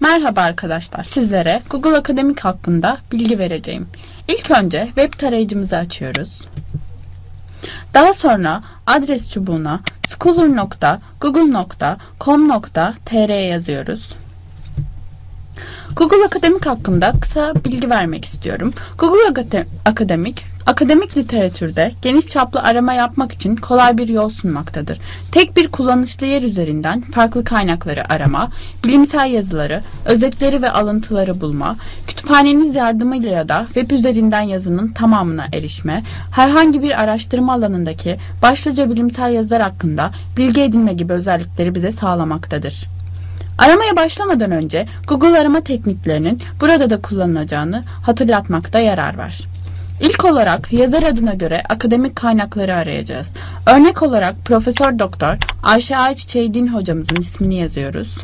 Merhaba arkadaşlar. Sizlere Google Akademik hakkında bilgi vereceğim. İlk önce web tarayıcımızı açıyoruz. Daha sonra adres çubuğuna scholar.google.com.tr yazıyoruz. Google Akademik hakkında kısa bilgi vermek istiyorum. Google Akademik, akademik literatürde geniş çaplı arama yapmak için kolay bir yol sunmaktadır. Tek bir kullanışlı yer üzerinden farklı kaynakları arama, bilimsel yazıları, özetleri ve alıntıları bulma, kütüphaneniz yardımıyla ya da web üzerinden yazının tamamına erişme, herhangi bir araştırma alanındaki başlıca bilimsel yazılar hakkında bilgi edinme gibi özellikleri bize sağlamaktadır. Aramaya başlamadan önce Google arama tekniklerinin burada da kullanılacağını hatırlatmakta yarar var. İlk olarak yazar adına göre akademik kaynakları arayacağız. Örnek olarak Profesör Doktor Ayşe Ayçiçeği Din hocamızın ismini yazıyoruz.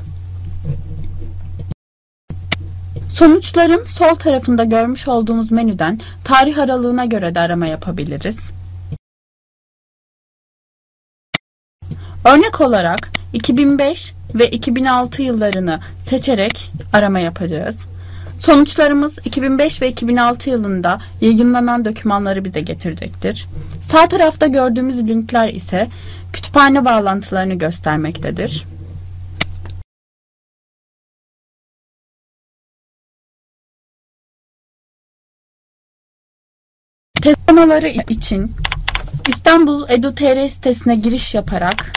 Sonuçların sol tarafında görmüş olduğumuz menüden tarih aralığına göre de arama yapabiliriz. Örnek olarak 2005 ve 2006 yıllarını seçerek arama yapacağız. Sonuçlarımız 2005 ve 2006 yılında yayınlanan dokümanları bize getirecektir. Sağ tarafta gördüğümüz linkler ise kütüphane bağlantılarını göstermektedir. Test için İstanbul Edu.tr sitesine giriş yaparak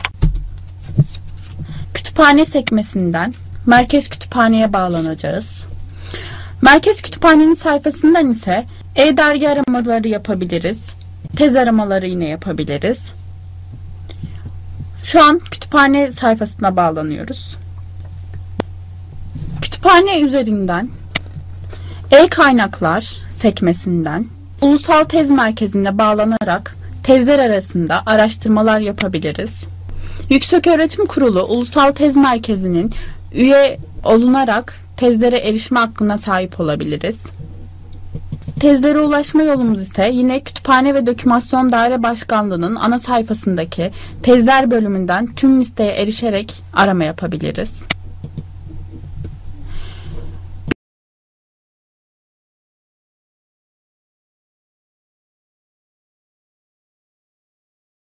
kütüphane sekmesinden merkez kütüphaneye bağlanacağız. Merkez kütüphanenin sayfasından ise e-dergi aramaları yapabiliriz. Tez aramaları yine yapabiliriz. Şu an kütüphane sayfasına bağlanıyoruz. Kütüphane üzerinden e-kaynaklar sekmesinden ulusal tez merkezine bağlanarak tezler arasında araştırmalar yapabiliriz. Yükseköğretim Kurulu Ulusal Tez Merkezi'nin üye olunarak tezlere erişme hakkına sahip olabiliriz. Tezlere ulaşma yolumuz ise yine Kütüphane ve Dokümasyon Daire Başkanlığı'nın ana sayfasındaki tezler bölümünden tüm listeye erişerek arama yapabiliriz.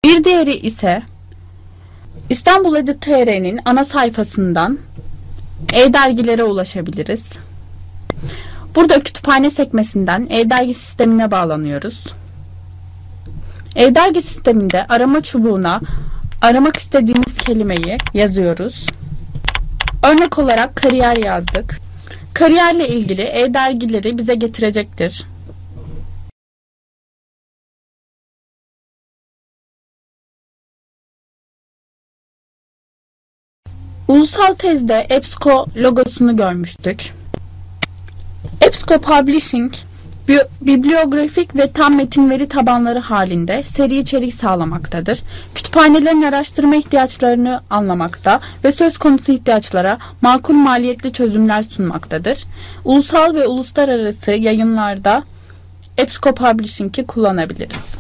Bir diğeri ise İstanbul Edit TR'nin ana sayfasından e-dergilere ulaşabiliriz. Burada kütüphane sekmesinden e-dergi sistemine bağlanıyoruz. E-dergi sisteminde arama çubuğuna aramak istediğimiz kelimeyi yazıyoruz. Örnek olarak kariyer yazdık. Kariyerle ilgili e-dergileri bize getirecektir. Ulusal tezde EBSCO logosunu görmüştük. EBSCO Publishing bibliografik ve tam metin veri tabanları halinde seri içerik sağlamaktadır. Kütüphanelerin araştırma ihtiyaçlarını anlamakta ve söz konusu ihtiyaçlara makul maliyetli çözümler sunmaktadır. Ulusal ve uluslararası yayınlarda EBSCO Publishing'i kullanabiliriz.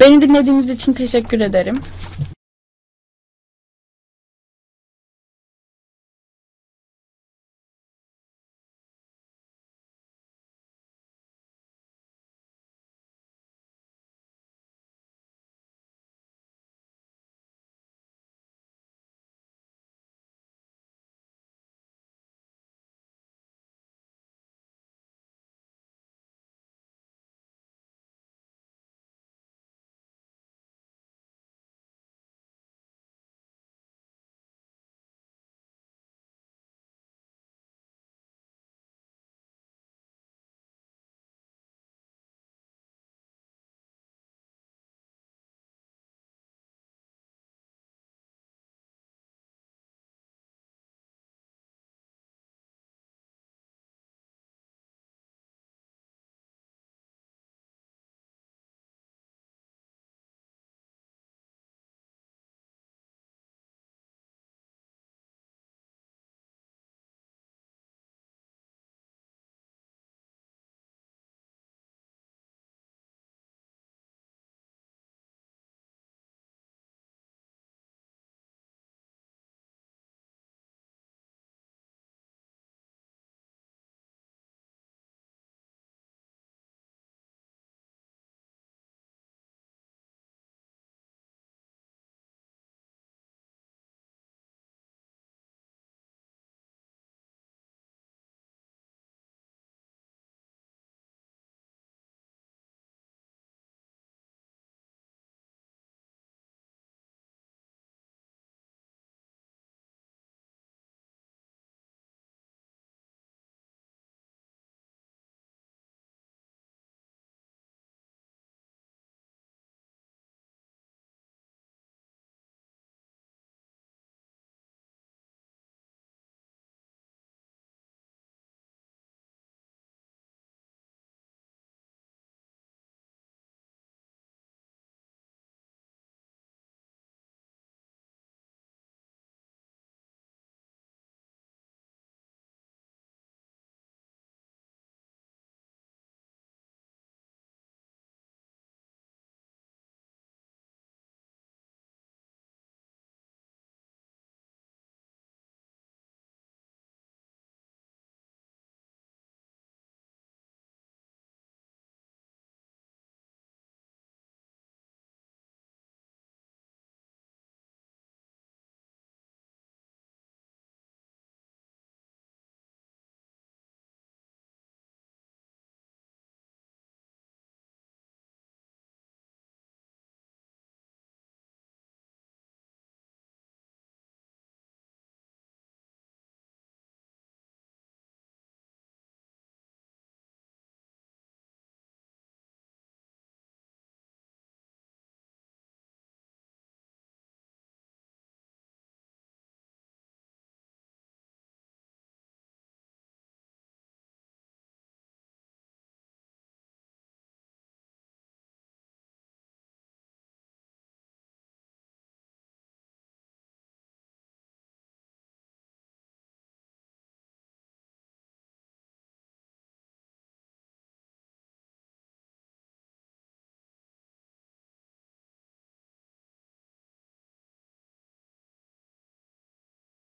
Beni dinlediğiniz için teşekkür ederim.